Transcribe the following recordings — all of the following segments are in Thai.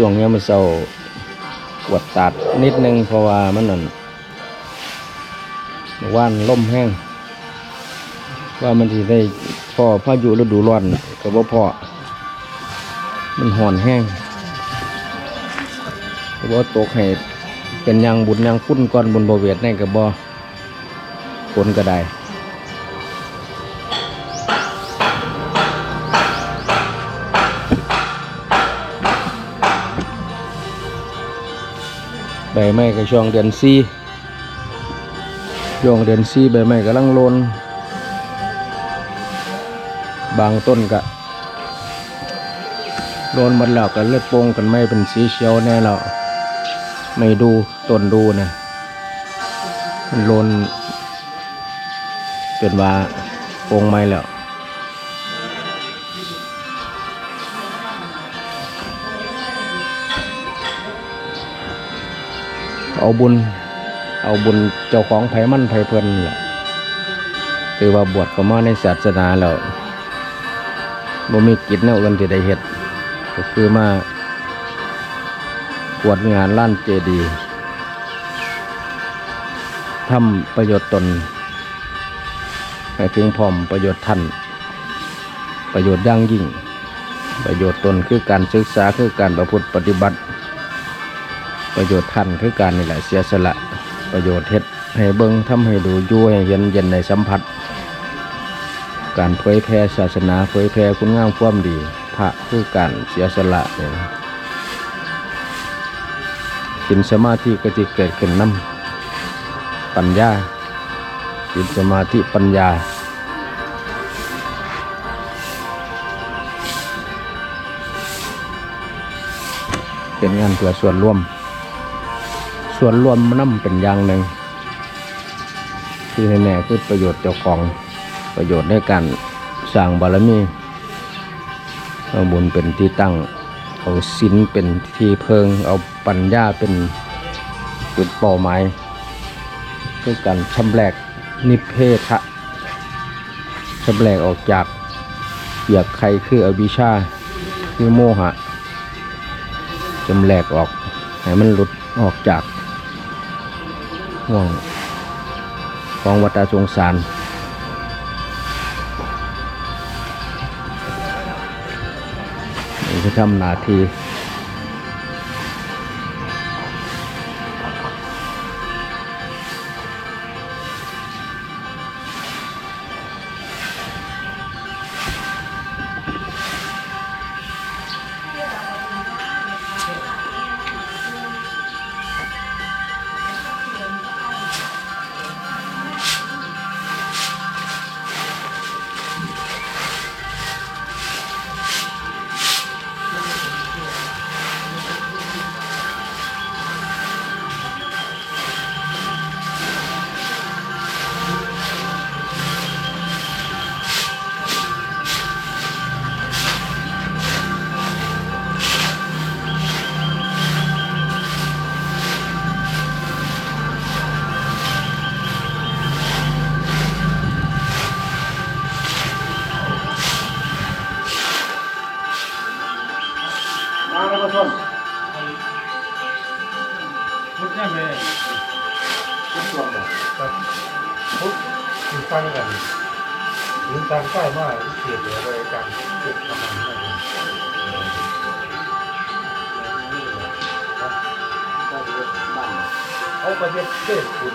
ช่วงเนี้ยมันเศร้าปวดตัดนิดนึงเพราะว่ามันนั่นว่านล่มแห้งว่ามันที่ได้พ่อพายุฤดูร้อนก็บ่พอมันห่อนแห้งก็บ่ตกให้เป็นยังบุญยังคุณก่อนบนบเวทในก็บ่ฝนก็ได้ ใบไม้ก็ช่วงเดือนสี่ช่วงเดือนสี่ใบไม้กำลังลนบางต้นก็โลนหมดแล้วก็เลือดโป่งกันไม่เป็นสีเขียวแน่แล้วไม่ดูต้นดูนะมันโลนเป็นว่าโป่งไม่แล้ว เอาบุญ เอาบุญเจ้าของไผมันไผเพิ่นแหละคือว่าบวชเข้ามาในศาสนาแล้วบ่มีกิจแนวอื่นที่ได้เฮ็ดก็คือมาปวดงานล้านเจดีทำประโยชน์ตนให้ถึงพร้อมประโยชน์ท่าน ประโยชน์อย่งยิ่ง ประโยชน์ตนคือการศึกษาคือการประพฤติปฏิบัติ ประโยชน์ท่านคือการนี่แหละเสียสละประโยชน์เฮ็ดให้เบิงทำให้ดูยู่ให้เห็นเย็นในสัมผัส การเผยแพร่ศาสนาเผยแพร่คุณงามความดี พระคือการเสียสละเนี่ยนะสินสมาธิก็จะเกิดขึ้นนำปัญญาสินสมาธิปัญญาเป็นงานเพื่อส่วนรวม ส่วนรวมมันนำเป็นอย่างหนึ่งที่แน่ๆคือประโยชน์เจ้าของประโยชน์ในการสร้างบารมีเอาบุญเป็นที่ตั้ง เอาศีลเป็นที่เพิง เอาปัญญาเป็นจุดเป้าหมายคือการชำแหลกนิเพทะชำแหลกออกจากเปียกใครคืออวิชชาคือโมหะจำแหลกออกให้มันหลุดออกจาก ห่วงของวัฏสงสารนี่คือทำหนาที่ หรือการใกล้มากเกียรติอะไรกันเก็บทำมันได้เอาประเทศเทศคุณ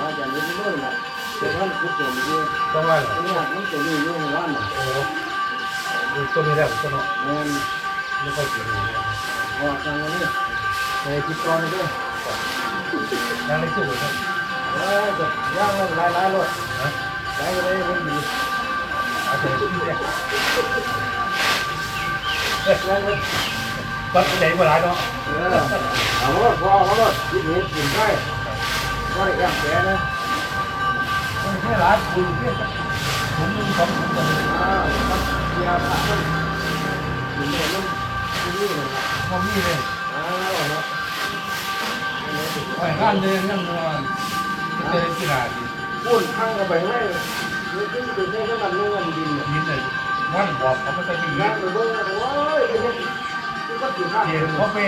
ต้องว่าเหรอโอ้ดูต้นนี้แล้วต้นเนาะไม่ค่อยกินเลยในคิดก่อนเลยยังไม่สู้เลยครับอาจะที่เนี่ยปัดไหนมาหลาย เนาะมันแค่ร้านคุณแค่ผมนึงสองผมเลยพอมีเลยไปร้านเดินนั่งนอนเจอกีฬาดีพู ดข้างกับไปให้นี่คือเป็นแค่น้ำมันนุ่งอันดินยินเลยวันบอกเขาไม่ใช่ปีนั่งไปเบิ่งโอ้ยเป็นก็ถือข้าวเดี๋เดียยววเขาไป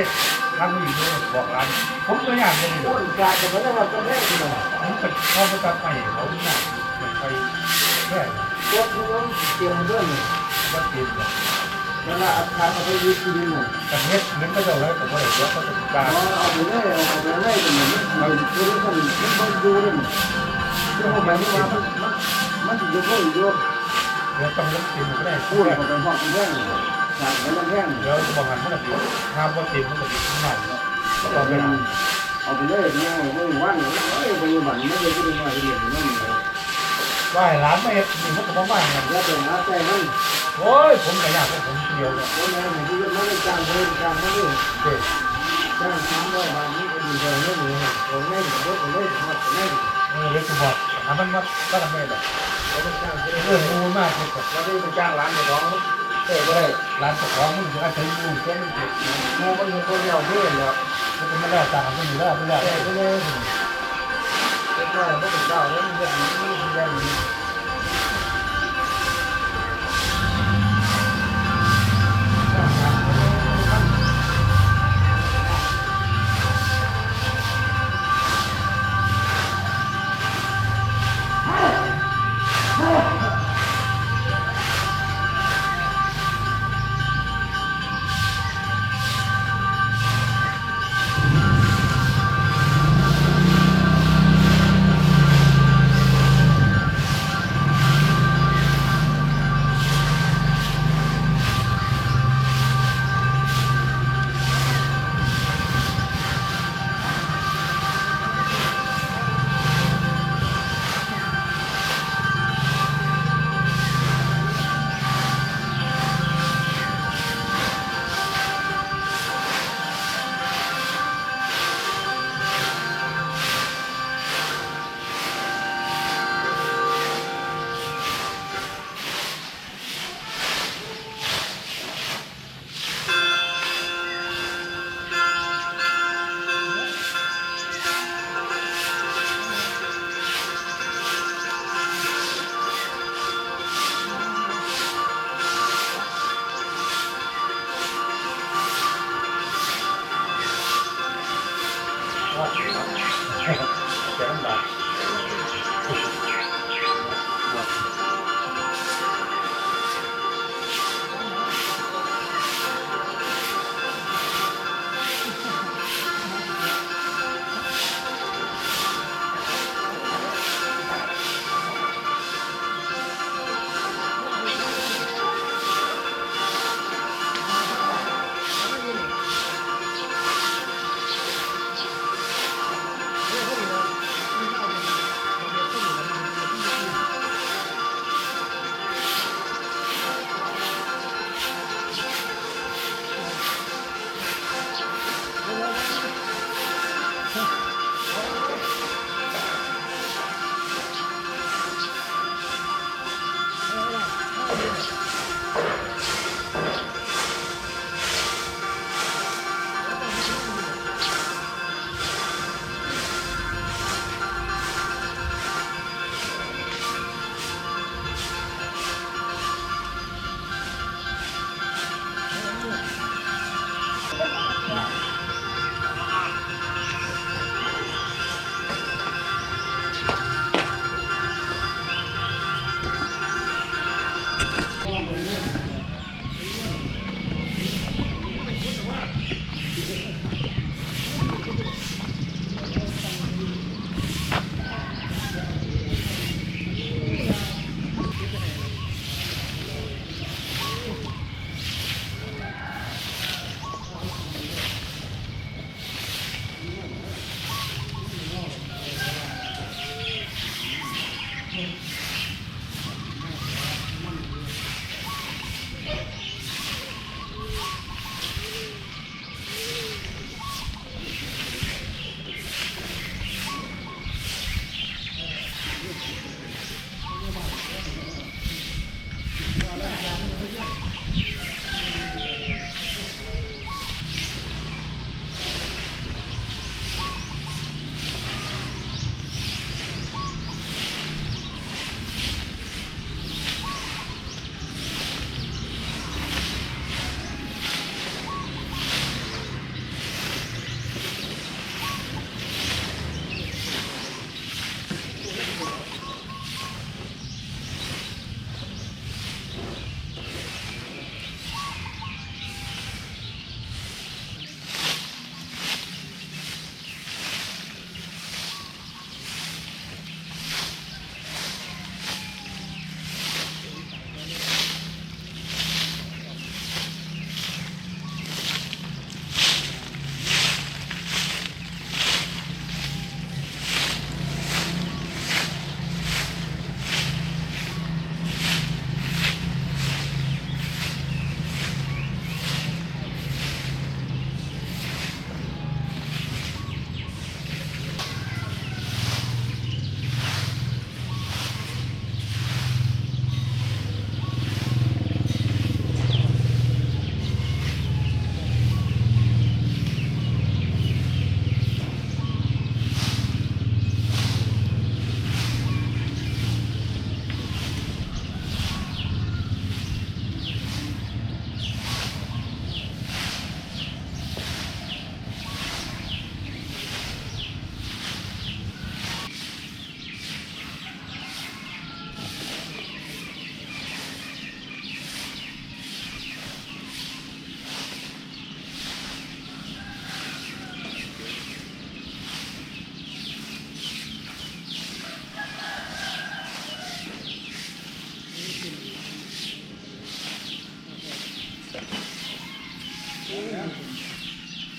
ร้านผู้หญิงเลยบอกร้านผมตัวอย่างเลยต้นกาจะไม่ได้ว่าต้องแรกเลยผมไปเขาไปตัดไปเขาเนี่ยไปแค่ตัวคุณต้องเตรียมเรื่องวัดเตียนเวลาอัดทานเอาไปยืดกินเนี่ยกันเฮ็ดเงินก็จะเลยผมว่าเดี๋ยวเขาจะกาเอารเอาไปเลยเอาไปเลยเป็นอย่างนี้มันคือมันมันมันดูเล ยเรื่องแบบนี้ว่ามันมันมันอยู่ก็อยู่เดี๋ยวต้องเล่นตีนก็ได้พูดกับเป็นพ่อเป็นแม่ฉากมันแห้งเดี๋ยวบางงานมันจะดีห้ามว่าตีมันจะดีขนาดเนาะเอาต่อไปไปเอาไปเลยเนี่ยไม่วันเอ้ยปัจจุบันไม่ได้พูดว่าเรียนนั่นเลยว่าร้านไม่เฮ็ดนี่มันก็บ่มากันแล้วแต่หาใจมันโอ้ยผมก็อยากให้ผมเดียวเนี่ยคนไหนไหนที่มันไม่จ้างเลยจ้างไม่ได้เด็กจ้างสามร้อยบาทนี่ก็ดีเลยไม่มีผมไม่ผมไม่ผมไม่ผมไม่ เออเล็กสมบัติทำมันมาก็ทำไม่ได้เขาต้องจ้างที่เรื่องมูมากเลยกับเราได้ไปจ้างร้านในร้องเต้ก็ได้ร้านเจ้าของมึงจะอาศัยมูแค่นี้เด็กโมมันเป็นคนเดียวเพื่อนแล้วมันจะมาแล้วต่างกันอยู่แล้วไม่แล้วแต่ก็เลยไม่ใช่ไม่เป็นเจ้าแล้วมันจะมีมีได้มี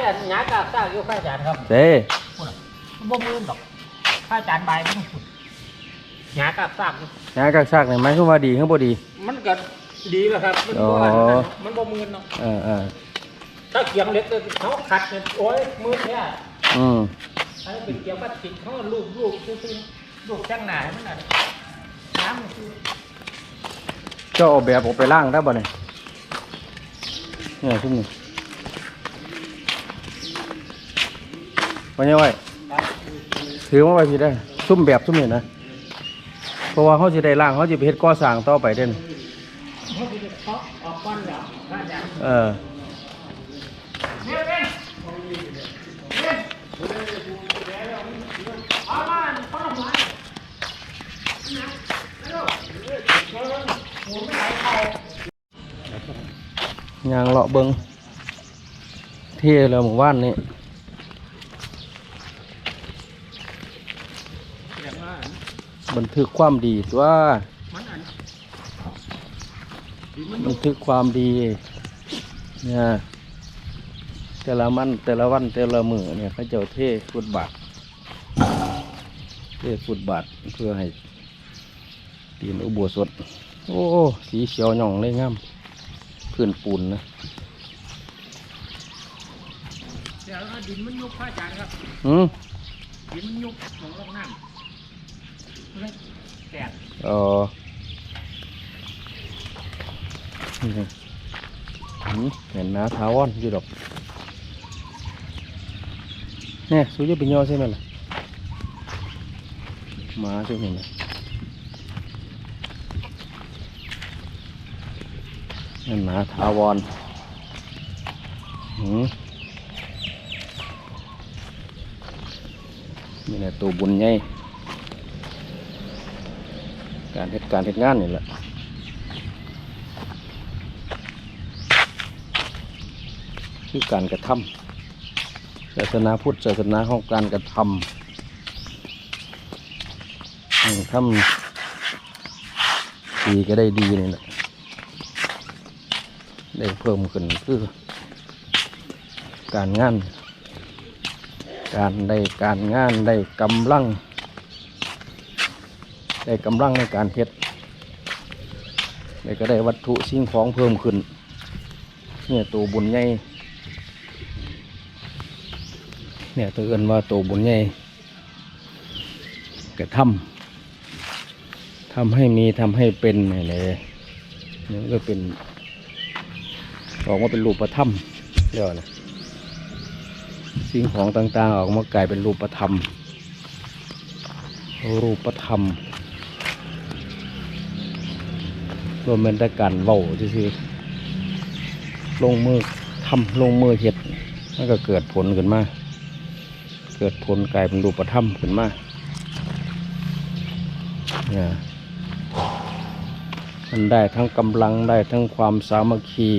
แต่หยากาบซากอยู่ข้าอาจารย์ครับเด้บ่มืนดอกข้าอาจารย์ใบายมันต้องขุดหยากาบซากอยู่งานกักซากนี่ยหมายความว่าดีคือบ่ดี มันก็ดีแหละครับ มันบ่อันนั้นมันบ่มืนเนาะเออเออถ้าเกียงเล็กเลยเขาขัดเนี่ยโอ้ยมืนเนี่ยอืมถ้าเป็นเกียงพลาสติกเขาลูบลูบซื่อลูบแจ้งหนาให้มันน่ะน้ำมันคือเจ้าเอาแบบออกไปล่างได้บ่เนี่ยเนี่ยซุ่มนี่ วันนี้ไว้ถือมาไว้พี่ได้ ซุ่มแบบซุ่มเนี่นะเพราะว่าเขาจะได้ล่างเขาจะเฮ็ดก่อสร้างต่อไปเด่นเออยางเลาะเบิงที่เราหมู่บ้านนี่ อย่างว่า บันทึกความดีตัวมันอันบันทึกความดีเนี่ยแต่ละมันแต่ละวันแต่ละมือเนี่ยเขาเจ้าเทฟุตบาทเทฟุตบาทเพื่อให้ตีนอุโบสถโอ้สีเขียวหย่องเลยงามพื้นปูนนะเดี๋ยวดินมันยุบพระอาจารย์ครับอืมดินมันยุบลงลงน้ำ เลยแตกออนี่ไงอืมเห็นนะทาวอนอยู่ดอกเนี่ยสูจะเป็นยอใช่ไหมล่ะมาใช่ไหมล่ะนั่นนะทาวอนอืมนี่แหละตัวบุญใหญ่ การเหตุการเหตุงานนี่แหละคือการกระทำศาสนาพุทธศาสนาของการกระทำทำดีก็ได้ดีนี่แหละได้เพิ่มขึ้นคือการงาน การได้การงานได้กำลัง ได้กำลังในการเฮ็ดได้ก็ได้วัตถุสิ่งของเพิ่มขึ้น เนี่ยตัวบุญใหญ่เนี่ยตัวเอินว่าตัวบุญใหญ่กระทำทำให้มีทำให้เป็นนี่แหละนี่ก็เป็นออกมาเป็นรูปธรรมเรียกว่านะสิ่งของต่างๆ ออกมากลายเป็นรูปธรรมรูปธรรม รวมเป็นแต่การเว้าซื่อลงมือทำลงมือเห็ดมันก็เกิดผลขึ้นมา เกิดผลกลายเป็นรูปธรรมขึ้นมาเนี่ยมันได้ทั้งกำลังได้ทั้งความสามัคคี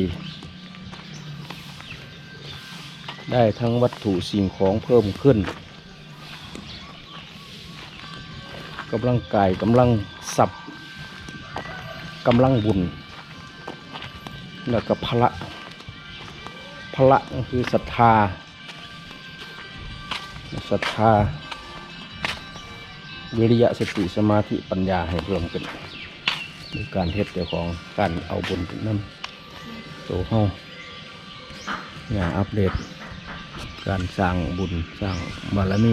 ได้ทั้งวัตถุสิ่งของเพิ่มขึ้นกำลังกายกำลังสับ กำลังบุญ แล้วก็พละพละก็คือศรัทธาศรัทธาวิริยะสติสมาธิปัญญาให้เพิ่มขึ้นด้วยการเฮ็ดเจ้าของการเอาบุญนั้นตัวเฮาอย่าอัปเดตการสร้างบุญสร้างบารมี